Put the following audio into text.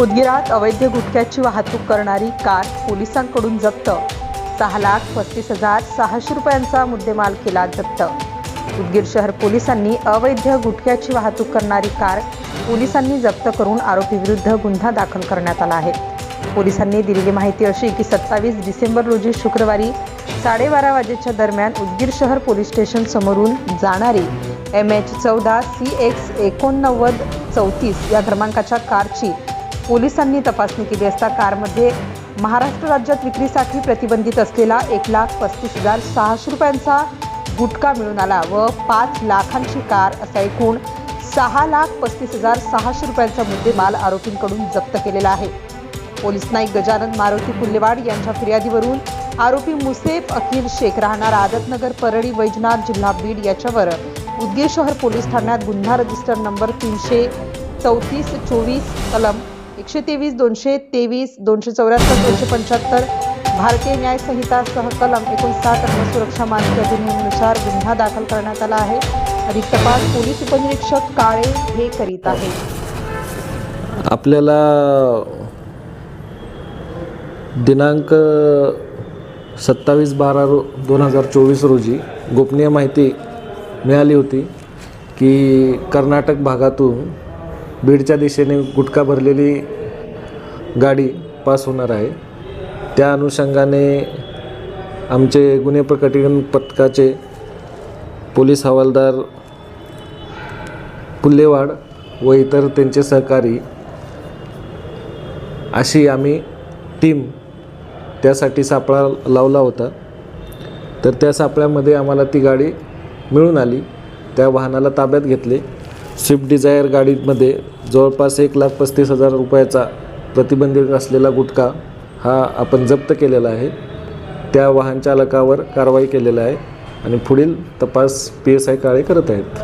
उदगिरात अवैध गुटख्याची वाहतूक करणारी कार पोलिसांकडून जप्त. सहा लाख पस्तीस हजार सहाशे रुपयांचा मुद्देमाल केला जप्त. उदगीर शहर पोलिसांनी अवैध गुटख्याची वाहतूक करणारी कार पोलिसांनी जप्त करून आरोपीविरुद्ध गुन्हा दाखल करण्यात आला आहे. पोलिसांनी दिलेली माहिती अशी की सत्तावीस डिसेंबर रोजी शुक्रवारी साडेबारा वाजेच्या दरम्यान उदगीर शहर पोलीस स्टेशन समोरून जाणारी एम एच चौदा सी एक्स एकोणनव्वद चौतीस या क्रमांकाच्या कारची पोलिसांनी तपासणी केली असता कारमध्ये महाराष्ट्र राज्यात विक्रीसाठी प्रतिबंधित असलेला एक लाख पस्तीस हजार सहाशे रुपयांचा गुटखा मिळून आला व पाच लाखांची कार असा एकूण सहा लाख पस्तीस हजार सहाशे रुपयांचा मुद्देमाल आरोपींकडून जप्त केलेला आहे. पोलीस नाईक गजानन मारुती पुल्लेवाड यांच्या फिर्यादीवरून आरोपी मुसेफ अखिल शेख राहणार आदतनगर परळी वैजनाथ जिल्हा बीड याच्यावर उद्गे शहर पोलीस ठाण्यात गुन्हा रजिस्टर नंबर तीनशे चौतीस चोवीस कलम एकशे तेवीस दोनशे तेवीस दोनशे चौऱ्याहत्तर दोनशे पंच्याहत्तर. भारतीय न्याय संहितासह कलम एकोणसाठ अन्न सुरक्षा मानके अधिनियमानुसार गुन्हा दाखल करण्यात आला आहे. अधिक तपास पोलीस उपनिरीक्षक काळे हे करीत आहे आपल्याला दिनांक सत्तावीस बारा रो दोन हजार चोवीस रोजी गोपनीय माहिती मिळाली होती की कर्नाटक भागातून बीडच्या दिशेने गुटखा भरलेली गाडी पास होणार आहे. त्या अनुषंगाने आमचे गुन्हे प्रकटीकरण पथकाचे पोलीस हवालदार पुल्लेवाड व इतर त्यांचे सहकारी अशी आम्ही टीम त्यासाठी सापळा लावला होता. तर त्या सापळ्यामध्ये आम्हाला ती गाडी मिळून आली. त्या वाहनाला ताब्यात घेतले. स्विफ्ट डिझायर गाडीमध्ये जवळपास एक लाख पस्तीस हजार रुपयाचा प्रतिबंधित असलेला गुटखा हा आपण जप्त केलेला आहे. त्या वाहन चालकावर कारवाई केलेला आहे आणि पुढील तपास पी एस आय काळे करत आहेत.